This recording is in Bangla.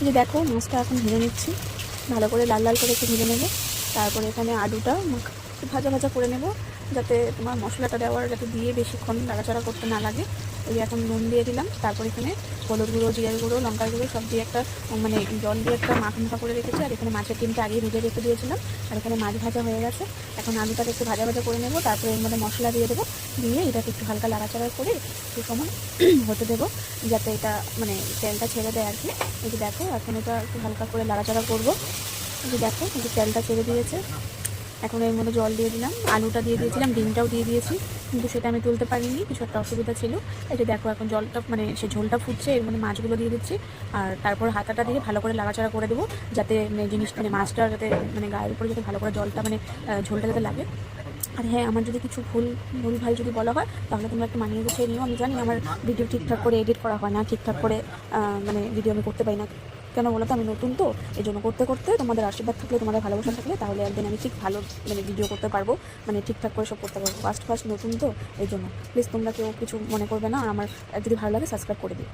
এই যে দেখো, মাছটা এখন ভেজে নিচ্ছি। ভালো করে লাল লাল করে একটু ভেজে নেব। তারপরে এখানে আলুটা ভাজা ভাজা করে নেব। যাতে তোমার মশলাটা দেওয়ার, যাতে দিয়ে বেশিক্ষণ নাড়াচাড়া করতে না লাগে। ওই এখন নুন দিয়ে দিলাম, তারপর এখানে হলুদ গুঁড়ো, জিরার গুঁড়ো, লঙ্কার গুঁড়ো, সব দিয়ে একটা মানে জল দিয়ে একটা মাখা মাখা করে রেখেছি। আর এখানে মাছের ডিমটা আগে ভেজে রেখে দিয়েছিলাম। আর এখানে মাছ ভাজা হয়ে গেছে। এখন আলুটাকে একটু ভাজা ভাজা করে নেব, তারপরে এর মধ্যে মশলা দিয়ে দেবো। দিয়ে এটাকে একটু হালকা লাড়াচাড়া করে একটু সময় হতে দেবো, যাতে এটা মানে তেলটা ছেড়ে দেয় আর কি। এই দেখো, এখন এটা একটু হালকা করে লাড়াচাড়া করব। এই দেখো, এই তেলটা ছেড়ে দিয়েছে। এখন এর মধ্যে জল দিয়ে দিলাম। আলুটা দিয়ে দিয়েছিলাম, ডিমটাও দিয়ে দিয়েছি, কিন্তু সেটা আমি তুলতে পারিনি, কিছু একটা অসুবিধা ছিল। এটা দেখো এখন জলটা মানে সে ঝোলটা ফুটছে, এর মধ্যে মাছগুলো দিয়ে দিচ্ছি, আর তারপর হাতাটা দিয়ে ভালো করে লাগাচাড়া করে দেবো, যাতে মানে জিনিস মানে মাছটা যাতে মানে গায়ের উপরে যাতে ভালো করে জলটা মানে ঝোলটা যাতে লাগে। আর হ্যাঁ আমার যদি কিছু ভুল ভুল ভালো যদি বলা হয়, তাহলে তোমরা একটু মানিয়ে গুছিয়ে নিও। আমি জানি আমার ভিডিও ঠিকঠাক করে এডিট করা হয় না, ঠিকঠাক করে মানে ভিডিও আমি করতে পারি না। কেন বলো তো? আমি নতুন তো এই জন্য করতে করতে তোমাদের আশীর্বাদ থাকলে, তোমাদের ভালোবাসা থাকলে, তাহলে একদিন আমি ঠিক ভালো মানে ভিডিও করতে পারব মানে ঠিকঠাক করে সব করতে পারব। ফার্স্ট ফার্স্ট নতুন তো এই জন্য প্লিজ তোমরা কেউ কিছু মনে করবে না, আর আমার, যদি ভালো লাগে সাবস্ক্রাইব করে দিও।